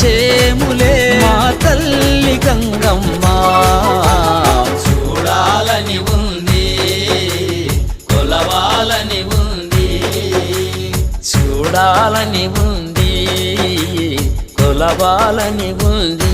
చేములే మా తల్లి గంగమ్మ. చూడాలని ఉంది కొలవాలని ఉంది చూడాలని ఉంది కొలవాలని ఉంది.